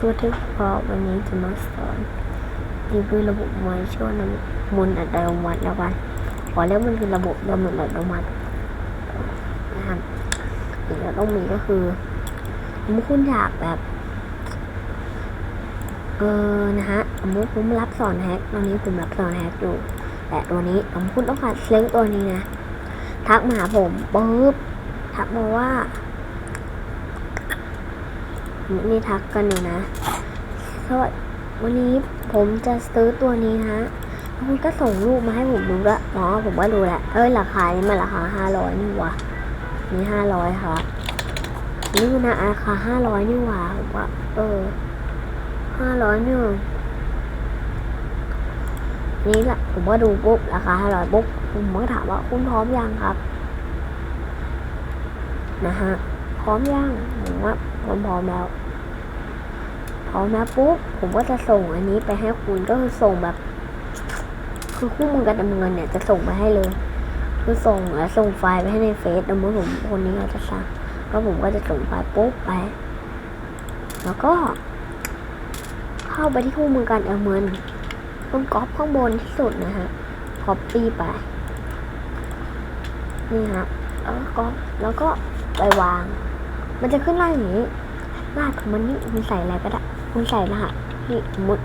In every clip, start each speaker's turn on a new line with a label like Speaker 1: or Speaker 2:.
Speaker 1: ตัวที่เพราะวันนี้จะมาสอนรีวิวระบบมวยช่วงน้ำมูลอัตโนมัติแล้วกันขอเรียกมันคือระบบน้ำมูลอัตโนมัตินะครับสิ่งที่ต้องมีก็คือสมมติคุณอยากแบบ เออนะฮะสมมติผมรับสอนแฮกตอนนี้ผมรับสอนแฮกอยู่แต่ตัวนี้สมมติคุณต้องการเลี้งตัวนี้นะทักมาหาผมปุ๊บทักมาว่า นี่ทักกันอยู่นะสวัสดีวันนี้ผมจะซื้อตัวนี้นะคุณก็ส่งรูปมาให้ผมดูละอ๋อผมก็รู้แหละเอ้ยราคานี้มันราคาห้าร้อยนี่วะนี่ห้าร้อยครับนี่มันราคาห้าร้อยนี่ว่าผมว่าเออห้าร้อยนี่นี่แหละผมก็ดูปุ๊บราคาห้าร้อยปุ๊บผมก็ถามว่าคุณพร้อมยังครับ นะฮะ ร้อมยังผมว่าผมพร้อมแล้วพร้อมแล้วปุ๊บผมก็จะส่งอันนี้ไปให้คุณก็คือส่งแบบ คือคู่มือการดำเนินเนี่ยจะส่งไปให้เลย คือส่งแล้วส่งไฟล์ไปให้ในเฟซแล้วเมื่อผมคนนี้เขาจะสั่งก็ผมก็จะส่งไฟล์ปุ๊บไป แล้วก็ เข้าไปที่คู่มือการดำเนินต้องก๊อปข้างบนที่สุดนะฮะก๊อปปี้ไปนี่ฮะแล้วก็ก๊อปแล้วก็ไปวาง มันจะขึ้นล่าอย่างนี้รหัสของมันนี่คุณใส่อะไรก็ได้ คุณใส่รหัสนี่สมมติ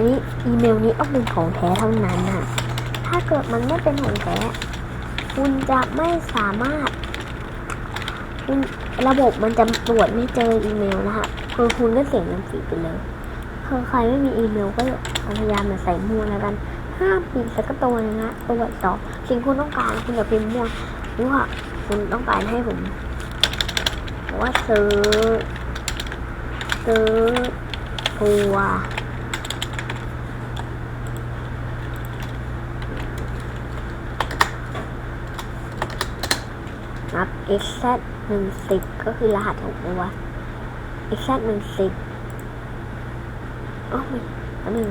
Speaker 1: นี่อีเมลนี้ต้องเป็นของแท้เท่านั้นค่ะถ้าเกิดมันไม่เป็นของแท้ คุณจะไม่สามารถ คุณระบบมันจะตรวจไม่เจออีเมลนะคะคือคุณก็เสียเงินฟรีไปเลยคือใครไม่มีอีเมลก็พยายามมาใส่มั่วแล้วกัน ห้ามปิดสักตัวนึงนะตรวจสอสิ่งคุณต้องการคุณอย่าพิมพ์มั่วหรือว่าคุณต้องการให้ผมบอกว่าซื้อซื้อตัวนับ x z หนึ่งสิบก็คือรหัสของตัว x z หนึ่งสิบอ๋อไม่อันนึง